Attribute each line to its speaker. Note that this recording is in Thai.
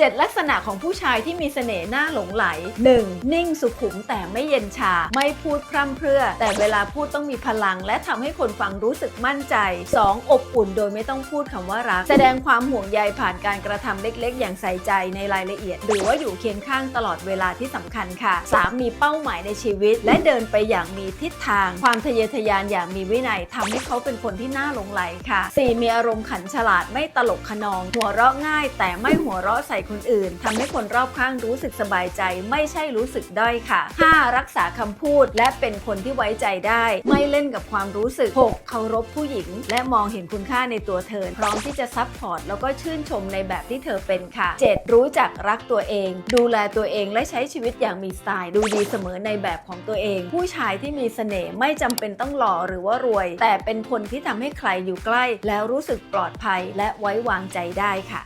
Speaker 1: 7 ลักษณะของผู้ชายที่มีเสน่ห์น่าหลงไหล 1. นิ่งสุขุมแต่ไม่เย็นชา ไม่พูดพร่ำเพรื่อ แต่เวลาพูดต้องมีพลัง และทำให้คนฟังรู้สึกมั่นใจ 2. อบอุ่นโดยไม่ต้องพูดคำว่ารัก แสดงความห่วงใยผ่านการกระทำเล็กๆ อย่างใส่ใจในรายละเอียด หรือว่าอยู่เคียงข้างตลอดเวลาที่สำคัญค่ะ 3. มีเป้าหมายในชีวิต และเดินไปอย่างมีทิศทาง ความทะเยอทะยานอย่างมีวินัยทำให้เขาเป็นคนที่น่าหลงไหลค่ะ 4. มีอารมณ์ขันฉลาดไม่ตลกขนอง หัวเราะง่าย แต่ไม่หัวเราะใส่คนอื่นทำให้คนรอบข้างรู้สึกสบายใจ ไม่ใช่รู้สึกด้อยค่ะ 5. รักษาคำพูดและเป็นคนที่ไว้ใจได้ ไม่เล่นกับความรู้สึก 6. เคารพผู้หญิง และมองเห็นคุณค่าในตัวเธอ พร้อมที่จะซัพพอร์ตแล้วก็ชื่นชมในแบบที่เธอเป็นค่ะ 7. รู้จักรักตัวเอง ดูแลตัวเองและใช้ชีวิตอย่างมีสไตล์ ดูดีเสมอในแบบของตัวเอง ผู้ชายที่มีเสน่ห์ไม่จำเป็นต้องหล่อหรือว่ารวย แต่เป็นคนที่ทำให้ใครอยู่ใกล้ แล้วรู้สึกปลอดภัยและไว้วางใจได้ค่ะ